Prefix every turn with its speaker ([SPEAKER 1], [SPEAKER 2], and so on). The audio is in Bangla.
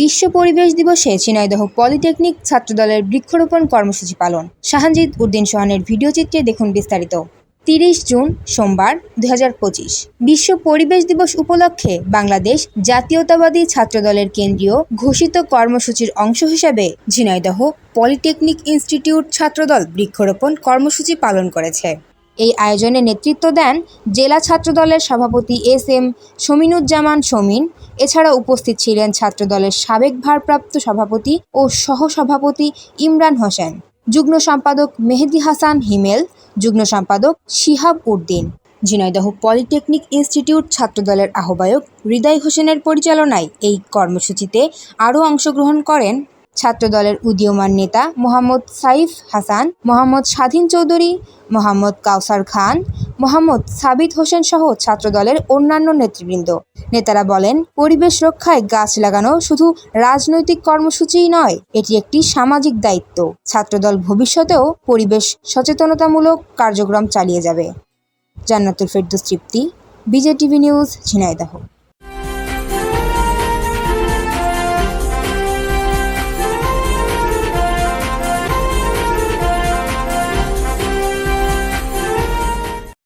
[SPEAKER 1] বিশ্ব পরিবেশ দিবসে ঝিনাইদহ পলিটেকনিক ছাত্রদলের বৃক্ষরোপণ কর্মসূচি পালন। শাহানজিদ উদ্দিন সোহানের ভিডিও চিত্রে দেখুন বিস্তারিত। তিরিশ জুন, সোমবার, দুই বিশ্ব পরিবেশ দিবস উপলক্ষে বাংলাদেশ জাতীয়তাবাদী ছাত্রদলের কেন্দ্রীয় ঘোষিত কর্মসূচির অংশ হিসাবে ঝিনাইদহ পলিটেকনিক ইনস্টিটিউট ছাত্রদল বৃক্ষরোপণ কর্মসূচি পালন করেছে। এই আয়োজনে নেতৃত্ব দেন জেলা ছাত্রদলের সভাপতি এস এম শমিনুজ্জামান শমিন এছাড়া উপস্থিত ছিলেন ছাত্রদলের সাবেক ভারপ্রাপ্ত সভাপতি ও সহসভাপতি ইমরান হোসেন। যুগ্ম সম্পাদক মেহেদি হাসান হিমেল, যুগ্ম সম্পাদক শিহাব উদ্দিন। ঝিনাইদহ পলিটেকনিক ইনস্টিটিউট ছাত্রদলের আহ্বায়ক হৃদয় হোসেনের পরিচালনায় এই কর্মসূচিতে আরও অংশগ্রহণ করেন ছাত্রদলের উদীয়মান নেতা মোহাম্মদ সাইফ হাসান, মোহাম্মদ স্বাধীন চৌধুরী, মোহাম্মদ কাউসার খান, মোহাম্মদ সাবিত হোসেন সহ ছাত্রদলের অন্যান্য নেতৃবৃন্দ। নেতারা বলেন, পরিবেশ রক্ষায় গাছ লাগানো শুধু রাজনৈতিক কর্মসূচিই নয়, এটি একটি সামাজিক দায়িত্ব। ছাত্রদল ভবিষ্যতেও পরিবেশ সচেতনতামূলক কার্যক্রম চালিয়ে যাবে। জান্নাতুল ফেরদৌস, তৃপ্তি বিজে টিভি নিউজ, ঝিনাইদহ।